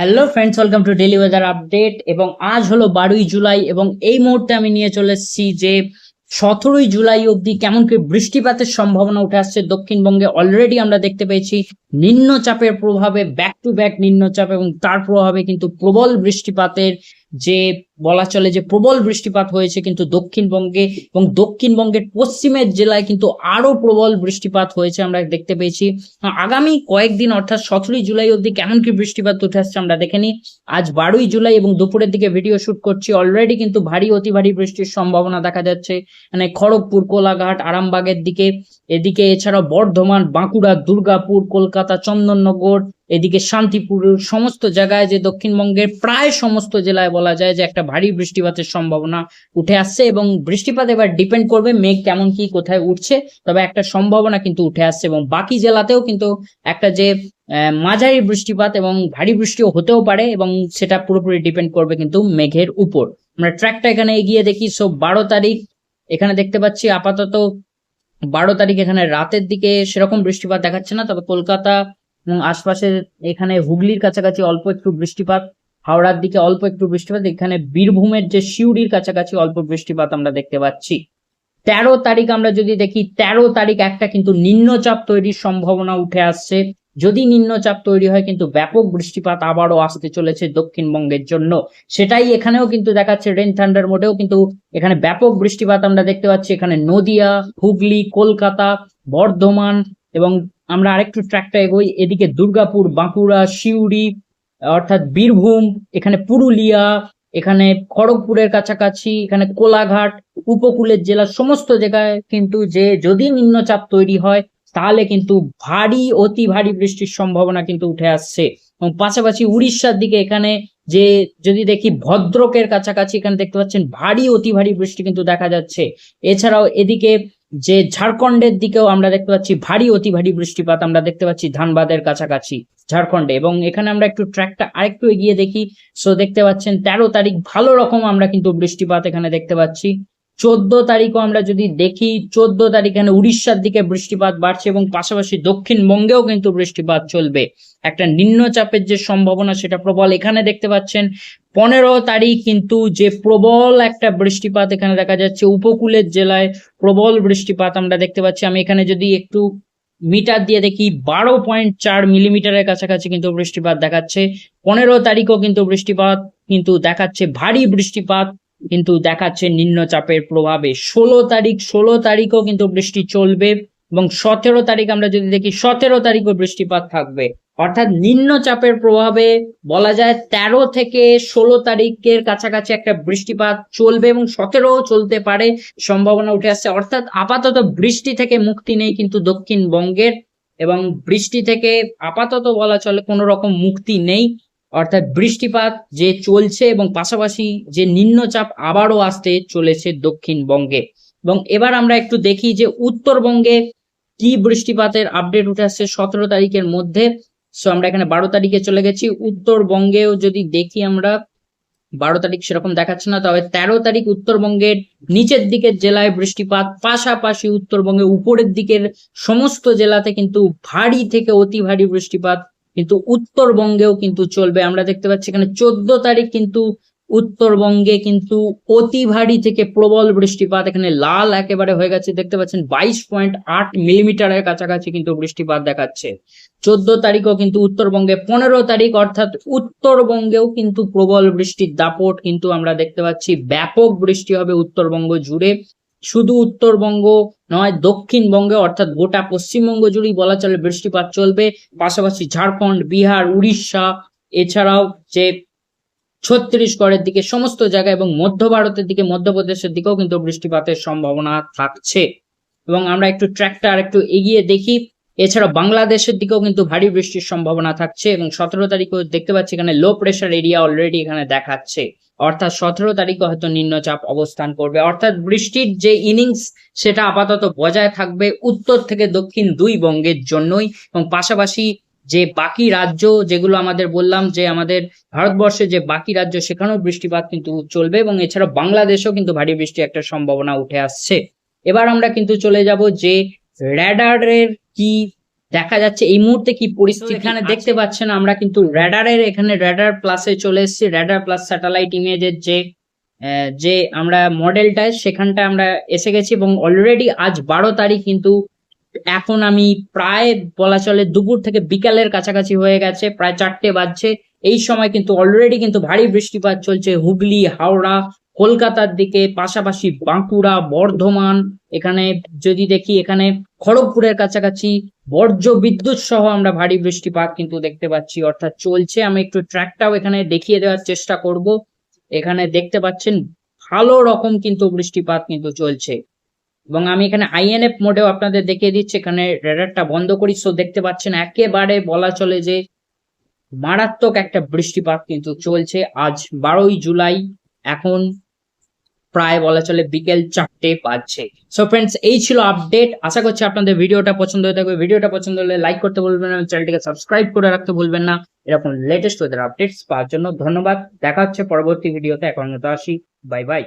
Hello friends welcome to daily weather update এবং আজ হলো বারোই জুলাই এবং এই মুহূর্তে আমি নিয়ে চলে এসেছি যে সতেরোই জুলাই অবধি কেমন কি বৃষ্টিপাতের সম্ভাবনা উঠে আসছে দক্ষিণবঙ্গে। অলরেডি আমরা দেখতে পেয়েছি নিম্নচাপের প্রভাবে ব্যাক টু ব্যাক নিম্নচাপ এবং তার প্রভাবে কিন্তু প্রবল বৃষ্টিপাতের যে, বলা চলে যে প্রবল বৃষ্টিপাত হয়েছে কিন্তু দক্ষিণবঙ্গে এবং দক্ষিণবঙ্গের পশ্চিমের জেলায় কিন্তু আরও প্রবল বৃষ্টিপাত হয়েছে আমরা দেখতে পেয়েছি। আগামী কয়েকদিন অর্থাৎ সতেরোই জুলাই অবধি কেমন কি বৃষ্টিপাত উঠে আসছে আমরা দেখে নিই। আজ বারোই জুলাই এবং দুপুরের দিকে ভিডিও শুট করছি। অলরেডি কিন্তু ভারী, অতি ভারী বৃষ্টির সম্ভাবনা দেখা যাচ্ছে। মানে খড়গপুর, কোলাঘাট, আরামবাগের দিকে। এদিকে এছাড়াও বর্ধমান, বাঁকুড়া, দুর্গাপুর, কলকাতা চন্দননগর, এদিকে শান্তিপুর, সমস্ত জায়গায় যে দক্ষিণবঙ্গের প্রায় সমস্ত জেলায় বলা যায় যে একটা ভারী বৃষ্টিপাতের সম্ভাবনা উঠে আসছে এবং বৃষ্টিপাত এবার ডিপেন্ড করবে মেঘ কেমন কি কোথায় উঠছে, তবে একটা সম্ভাবনা কিন্তু উঠে আসছে এবং বাকি জেলাতেও কিন্তু একটা যে মাঝারি বৃষ্টিপাত এবং ভারী বৃষ্টিও হতেও পারে এবং সেটা পুরোপুরি ডিপেন্ড করবে কিন্তু মেঘের উপর। আমরা ট্র্যাকটা এখানে এগিয়ে দেখি সো বারো তারিখ, এখানে দেখতে পাচ্ছি আপাতত বারো তারিখ এখানে রাতের দিকে সেরকম বৃষ্টিপাত দেখাচ্ছে না, তবে কলকাতা এবং আশপাশের এখানে হুগলির কাছাকাছি অল্প একটু বৃষ্টিপাত, হাওড়ার দিকে অল্প একটু বৃষ্টিপাত, এখানে বীরভূমের যে সিউড়ির কাছাকাছি অল্প বৃষ্টিপাত আমরা দেখতে পাচ্ছি। তেরো তারিখ আমরা যদি দেখি, তেরো তারিখ একটা কিন্তু নিম্নচাপ তৈরির সম্ভাবনা উঠে আসছে। যদি নিম্নচাপ তৈরি হয় কিন্তু ব্যাপক বৃষ্টিপাত আবারও আসতে চলেছে দক্ষিণবঙ্গের জন্য। সেটাই এখানেও কিন্তু দেখাচ্ছে রেন থান্ডার মোডেও কিন্তু এখানে ব্যাপক বৃষ্টিপাত আমরা দেখতে পাচ্ছি। এখানে নদিয়া, হুগলি, কলকাতা, বর্ধমান এবং আমরা আরেকটু ট্র্যাকটা এগোই। এদিকে দুর্গাপুর, বাঁকুড়া, সিউড়ি, অর্থাৎ বীরভূম, এখানে পুরুলিয়া, এখানে খড়গপুরের কাছাকাছি, এখানে কোলাঘাট, উপকূলের জেলার সমস্ত জায়গায় কিন্তু যে যদি নিম্নচাপ তৈরি হয় তাহলে কিন্তু ভারী, অতি ভারী বৃষ্টির সম্ভাবনা কিন্তু উঠে আসছে। এবং পাশাপাশি উড়িষ্যার দিকে এখানে যে, যদি দেখি ভদ্রকের কাছাকাছি এখানে দেখতে পাচ্ছেন, ভারী, অতি ভারী বৃষ্টি কিন্তু দেখা যাচ্ছে। এছাড়াও এদিকে যে ঝাড়খণ্ডের দিকেও আমরা দেখতে পাচ্ছি ভারী, অতি ভারী বৃষ্টিপাত আমরা দেখতে পাচ্ছি ধানবাদের কাছাকাছি ঝাড়খণ্ডে। এবং এখানে আমরা একটু ট্র্যাকটা আরেকটু এগিয়ে দেখি। সো দেখতে পাচ্ছেন, তেরো তারিখ ভালো রকম আমরা কিন্তু বৃষ্টিপাত এখানে দেখতে পাচ্ছি। চোদ্দ তারিখও আমরা যদি দেখি, চোদ্দ তারিখ এখানে উড়িষ্যার দিকে বৃষ্টিপাত বাড়ছে এবং পাশাপাশি দক্ষিণবঙ্গেও কিন্তু বৃষ্টিপাত চলবে। একটা নিম্নচাপের যে সম্ভাবনা সেটা প্রবল। এখানে দেখতে পাচ্ছেন, পনেরো তারিখ কিন্তু যে প্রবল একটা বৃষ্টিপাত এখানে দেখা যাচ্ছে, উপকূলের জেলায় প্রবল বৃষ্টিপাত আমরা দেখতে পাচ্ছি। আমি এখানে যদি একটু মিটার দিয়ে দেখি, বারো পয়েন্ট চার মিলিমিটারের কাছাকাছি কিন্তু বৃষ্টিপাত দেখাচ্ছে। পনেরো তারিখও কিন্তু বৃষ্টিপাত কিন্তু দেখাচ্ছে। ভারী বৃষ্টিপাত কিন্তু দেখাচ্ছে নিম্নচাপের প্রভাবে। ষোলো তারিখ, ষোলো তারিখও কিন্তু বৃষ্টি চলবে এবং সতেরো তারিখ আমরা যদি দেখি, সতেরো তারিখও বৃষ্টিপাত থাকবে। অর্থাৎ নিম্নচাপের প্রভাবে বলা যায় তেরো থেকে ষোলো তারিখের কাছাকাছি একটা বৃষ্টিপাত চলবে এবং সতেরো চলতে পারে সম্ভাবনা উঠে আসছে। অর্থাৎ আপাতত বৃষ্টি থেকে মুক্তি নেই কিন্তু দক্ষিণবঙ্গের এবং বৃষ্টি থেকে আপাতত বলা চলে কোনো রকম মুক্তি নেই। অর্থাৎ বৃষ্টিপাত যে চলছে এবং পাশাপাশি যে নিম্নচাপ আবারও আসতে চলেছে দক্ষিণবঙ্গে। এবং এবার আমরা একটু দেখি যে উত্তরবঙ্গে কি বৃষ্টিপাতের আপডেট উঠে আসছে সতেরো তারিখের মধ্যে। সো আমরা এখানে বারো তারিখে চলে গেছি। উত্তরবঙ্গেও যদি দেখি আমরা, বারো তারিখ সেরকম দেখাচ্ছে না, তবে তেরো তারিখ উত্তরবঙ্গের নিচের দিকের জেলায় বৃষ্টিপাত, পাশাপাশি উত্তরবঙ্গে উপরের দিকের সমস্ত জেলাতে কিন্তু ভারী থেকে অতি ভারী বৃষ্টিপাত কিন্তু উত্তরবঙ্গেও কিন্তু চলবে। আমরা দেখতে পাচ্ছি এখানে চোদ্দ তারিখ কিন্তু উত্তরবঙ্গে কিন্তু অতি ভারী থেকে প্রবল বৃষ্টিপাত, এখানে লাল একেবারে হয়ে গেছে। দেখতে পাচ্ছেন বাইশ পয়েন্ট আট মিলিমিটারের কাছাকাছি কিন্তু বৃষ্টিপাত দেখাচ্ছে। চোদ্দ তারিখও কিন্তু উত্তরবঙ্গে, পনেরো তারিখ অর্থাৎ উত্তরবঙ্গেও কিন্তু প্রবল বৃষ্টির দাপট কিন্তু আমরা দেখতে পাচ্ছি। ব্যাপক বৃষ্টি হবে উত্তরবঙ্গ জুড়ে। শুধু উত্তরবঙ্গ নয়, দক্ষিণবঙ্গে, অর্থাৎ গোটা পশ্চিমবঙ্গ জুড়েই বলা চলে বৃষ্টিপাত চলবে। পাশাপাশি ঝাড়খণ্ড, বিহার, উড়িষ্যা, এছাড়াও যে ছত্তিশগড়ের দিকে সমস্ত জায়গা এবং মধ্য ভারতের দিকে, মধ্যপ্রদেশের দিকেও কিন্তু বৃষ্টিপাতের সম্ভাবনা থাকছে। এবং আমরা একটু ট্র্যাকটা আর একটু এগিয়ে দেখি। এছাড়া বাংলাদেশের দিকেও কিন্তু ভারী বৃষ্টির সম্ভাবনা থাকছে এবং সতেরো তারিখও দেখতে পাচ্ছি এখানে লো প্রেশার এরিয়া অলরেডি এখানে দেখাচ্ছে। অর্থাৎ সতেরো তারিখে হয়তো নিম্নচাপ অবস্থান করবে। অর্থাৎ বৃষ্টির যে ইনিংস সেটা আপাতত বজায় থাকবে উত্তর থেকে দক্ষিণ দুই বঙ্গের জন্যই। এবং পাশাপাশি যে বাকি রাজ্য, যেগুলো আমাদের বললাম যে আমাদের ভারতবর্ষে যে বাকি রাজ্য, সেখানেও বৃষ্টিপাত কিন্তু চলবে এবং এছাড়া বাংলাদেশেও কিন্তু ভারী বৃষ্টি একটা সম্ভাবনা উঠে আসছে। এবার আমরা কিন্তু চলে যাব যে র্যাডারের কি দেখা যাচ্ছে? এই মুহূর্তে কি পরিস্থিতি? এখানে দেখতে পাচ্ছেন আমরা কিন্তু র্যাডারের এখানে র্যাডার প্লাসে চলে এসেছি। র্যাডার প্লাস স্যাটেলাইট ইমেজের যে যে আমরা মডেলটা সেখানটা আমরা এসে গেছি এবং অলরেডি আজ বারো তারিখ কিন্তু এখন আমি প্রায় বলা চলে দুপুর থেকে বিকালের কাছাকাছি হয়ে গেছে প্রায় চারটে বাজছে। এই সময় কিন্তু অলরেডি কিন্তু ভারী বৃষ্টিপাত চলছে। হুগলি হাওড়া কলকাতার দিকে, পাশাপাশি বাঁকুড়া, বর্ধমান, এখানে যদি দেখি এখানে খড়গপুরের কাছাকাছি বর্জ্য বিদ্যুৎ সহ আমরা ভারী বৃষ্টিপাত কিন্তু দেখতে পাচ্ছি। অর্থাৎ চলছে, আমি একটু ট্র্যাকটাও এখানে দেখিয়ে দেওয়ার চেষ্টা করব। এখানে দেখতে পাচ্ছেন ভালো রকম কিন্তু বৃষ্টিপাত কিন্তু চলছে। এবং আমি এখানে আইএনএফ মোডেও আপনাদের দেখিয়ে দিচ্ছি, এখানে রেডারটা বন্ধ করি। সো দেখতে পাচ্ছেন একেবারে বলা চলে যে মারাত্মক একটা বৃষ্টিপাত কিন্তু চলছে। আজ বারোই জুলাই, এখন প্রায় বলা চলে বিকেল চারটে বাজছে সো ফ্রেন্ডস এই ছিল আপডেট আশা করছি আপনাদের ভিডিওটা পছন্দ হয়ে থাকবে। ভিডিওটা পছন্দ হলে লাইক করতে ভুলবেন না চ্যানেলটিকে সাবস্ক্রাইব করে রাখতে ভুলবেন না। এরকম লেটেস্ট ওয়েদার আপডেটস পাওয়ার জন্য ধন্যবাদ। দেখা হচ্ছে পরবর্তী ভিডিওতে। এখন মতো আসি। Bye bye